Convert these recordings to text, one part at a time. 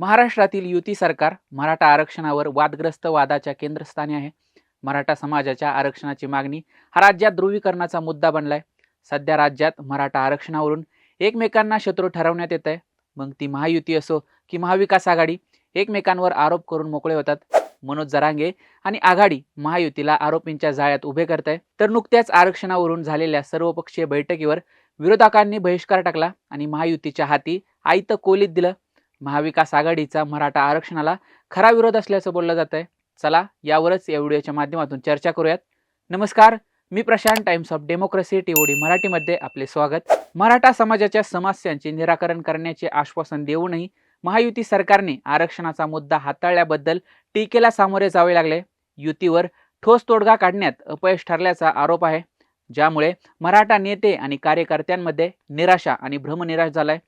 महाराष्ट्रातील युती सरकार मराठा आरक्षणावर वादग्रस्त वादाच्या केंद्रस्थानी आहे. मराठा समाजाच्या आरक्षणाची मागणी हा राज्यात ध्रुवीकरणाचा मुद्दा बनलाय. सध्या राज्यात मराठा आरक्षणावरून एकमेकांना शत्रू ठरवण्यात येत आहे मग ती महायुती असो की महाविकास आघाडी एकमेकांवर आरोप करून मोकळे होतात. मनोज जरांगे आणि आघाडी महायुतीला आरोपींच्या जाळ्यात उभे करत आहे तर नुकत्याच आरक्षणावरून झालेल्या सर्वपक्षीय बैठकीवर विरोधकांनी बहिष्कार टाकला आणि महायुतीच्या हाती आयतं कोलीत दिलं. महाविकास आघाडीचा मराठा आरक्षणाला खरा विरोध असल्याचं बोललं जात आहे चला यावरच या व्हिडिओच्या माध्यमातून चर्चा करूयात. नमस्कार मी Prashant Times of Democracy TOD मराठीमध्ये आपले स्वागत. मराठा समाजाच्या समस्यांचे निराकरण करण्याचे आश्वासन देऊनही महायुती सरकारने आरक्षणाचा मुद्दा हाताळल्याबद्दल टीकेला सामोरे जावे लागले. युतीवर ठोस तोडगा काढण्यात अपयश ठरल्याचा आरोप आहे. ज्यामुळे मराठा नेते आणि कार्यकर्त्यांमध्ये निराशा आणि भ्रमनिराश झालाय.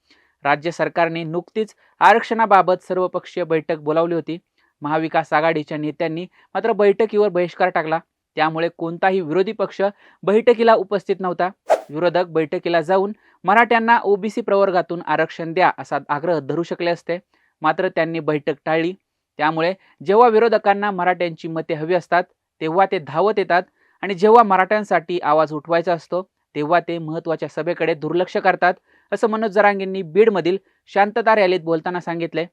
राज्य सरकारने नुकतीच आरक्षणाबाबत सर्वपक्षीय बैठक बोलावली होती. महाविकास आघाडीच्या नेत्यांनी मात्र बैठकीवर बहिष्कार टाकला. त्यामुळे कोणताही विरोधी पक्ष बैठकीला उपस्थित नव्हता. विरोधक बैठकीला जाऊन मराठ्यांना ओबीसी प्रवर्गातून आरक्षण द्या असा आग्रह धरू शकले असते. मात्र त्यांनी बैठक टाळली. त्यामुळे जेव्हा विरोधकांना मराठ्यांची मते हवी असतात तेव्हा ते धावत येतात आणि जेव्हा मराठ्यांसाठी आवाज उठवायचा असतो तेव्हा ते महत्त्वाच्या सभेकडे दुर्लक्ष करतात. असं मनोज जरांगेंनी बीडमधील शांतता रॅलीत बोलताना सांगितले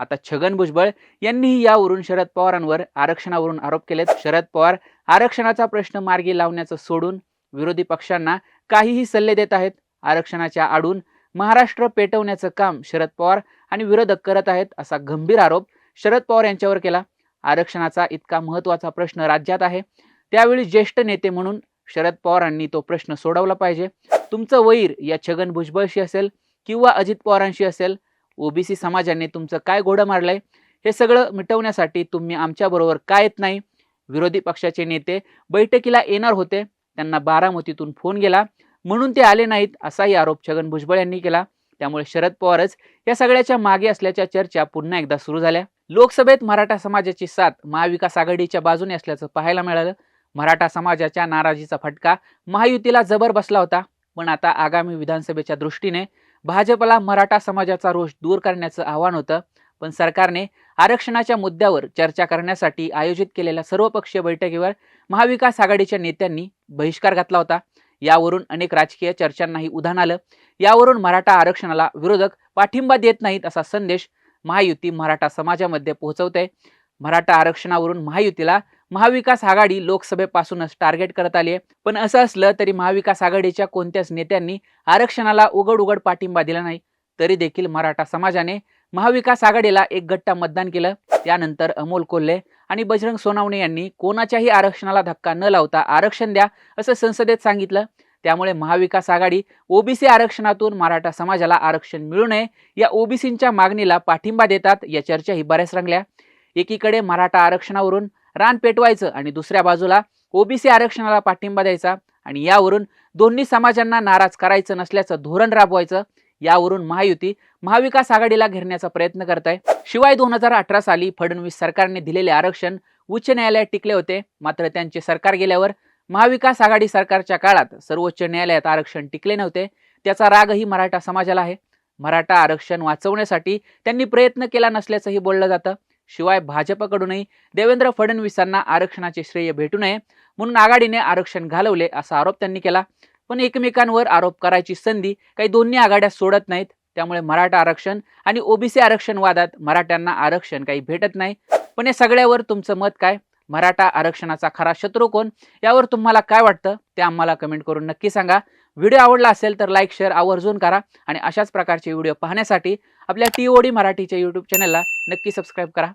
आता छगन भुजबळ यांनीही यावरून शरद पवारांवर आरक्षणावरून आरोप केलेत. शरद पवार आरक्षणाचा प्रश्न मार्गी लावण्याचं सोडून विरोधी पक्षांना काहीही सल्ले देत आहेत. आरक्षणाच्या आडून महाराष्ट्र पेटवण्याचं काम शरद पवार आणि विरोधक करत आहेत असा गंभीर आरोप शरद पवार यांच्यावर केला. आरक्षणाचा इतका महत्त्वाचा प्रश्न राज्यात आहे. त्यावेळी ज्येष्ठ नेते म्हणून शरद पवारांनी तो प्रश्न सोडवला पाहिजे. तुमचं वैर या छगन भुजबळशी असेल किंवा अजित पवारांशी असेल ओबीसी समाजाने तुमचं काय घोडं मारलंय हे सगळं मिटवण्यासाठी तुम्ही आमच्याबरोबर काय येत नाही? विरोधी पक्षाचे नेते बैठकीला येणार होते त्यांना बारामतीतून फोन गेला. म्हणून ते आले नाहीत असाही आरोप छगन भुजबळ यांनी केला. त्यामुळे शरद पवारच या सगळ्याच्या मागे असल्याच्या चर्चा पुन्हा एकदा सुरू झाल्या. लोकसभेत मराठा समाजाची साथ महाविकास आघाडीच्या बाजूने असल्याचं पाहायला मिळालं. मराठा समाजाच्या नाराजीचा फटका महायुतीला जबर बसला होता. पण आता आगामी विधानसभेच्या दृष्टीने भाजपला मराठा समाजाचा रोष दूर करण्याचं आव्हान होतं. पण सरकारने आरक्षणाच्या मुद्द्यावर चर्चा करण्यासाठी आयोजित केलेल्या सर्वपक्षीय बैठकीवर महाविकास आघाडीच्या नेत्यांनी बहिष्कार घातला होता. यावरून अनेक राजकीय चर्चांनाही उधाण आलं. यावरून मराठा आरक्षणाला विरोधक पाठिंबा देत नाहीत असा संदेश महायुती मराठा समाजामध्ये पोहोचवते मराठा आरक्षणावरून महायुतीला महाविकास आघाडी लोकसभेपासूनच टार्गेट करत आली आहे. पण असं असलं तरी महाविकास आघाडीच्या कोणत्याच नेत्यांनी आरक्षणाला उघड उघड पाठिंबा दिला नाही. तरी देखील मराठा समाजाने महाविकास आघाडीला एक गट्टा मतदान केलं. त्यानंतर अमोल कोल्हे आणि बजरंग सोनावणे यांनी कोणाच्याही आरक्षणाला धक्का न लावता आरक्षण द्या असं संसदेत सांगितलं. त्यामुळे महाविकास आघाडी ओबीसी आरक्षणातून मराठा समाजाला आरक्षण मिळू नये या ओबीसींच्या मागणीला पाठिंबा देतात या चर्चाही बऱ्याच रंगल्या. एकीकडे मराठा आरक्षणावरून रान पेटवायचं आणि दुसऱ्या बाजूला ओबीसी आरक्षणाला पाठिंबा द्यायचा आणि यावरून दोन्ही समाजांना नाराज करायचं नसल्याचं धोरण राबवायचं यावरून महायुती महाविकास आघाडीला घेरण्याचा प्रयत्न करत आहे शिवाय दोन हजार अठरा साली फडणवीस सरकारने दिलेले आरक्षण उच्च न्यायालयात टिकले होते. मात्र त्यांचे सरकार गेल्यावर महाविकास आघाडी सरकारच्या काळात सर्वोच्च न्यायालयात आरक्षण टिकले नव्हते. त्याचा रागही मराठा समाजाला आहे. मराठा आरक्षण वाचवण्यासाठी त्यांनी प्रयत्न केला नसल्याचंही बोललं जातं. शिवाय भाजपकडूनही देवेंद्र फडणवीसांना आरक्षणाचे श्रेय भेटू नये म्हणून आघाडीने आरक्षण घालवले असा आरोप त्यांनी केला. पण एकमेकांवर आरोप करायची संधी काही दोन्ही आघाड्या सोडत नाहीत. त्यामुळे मराठा आरक्षण आणि ओबीसी आरक्षण वादात मराठ्यांना आरक्षण काही भेटत नाही. पण या सगळ्यावर तुमचं मत काय? मराठा आरक्षणाचा खरा शत्रू कोण? यावर तुम्हाला काय वाटतं? ते आम्हाला कमेंट करून नक्की सांगा. व्हिडिओ आवडला असेल तर लाईक शेअर आवर्जून करा आणि अशाच प्रकारचे व्हिडिओ पाहण्यासाठी आपल्या टी ओ डी मराठीच्या यूट्यूब चॅनलला नक्की सबस्क्राईब करा.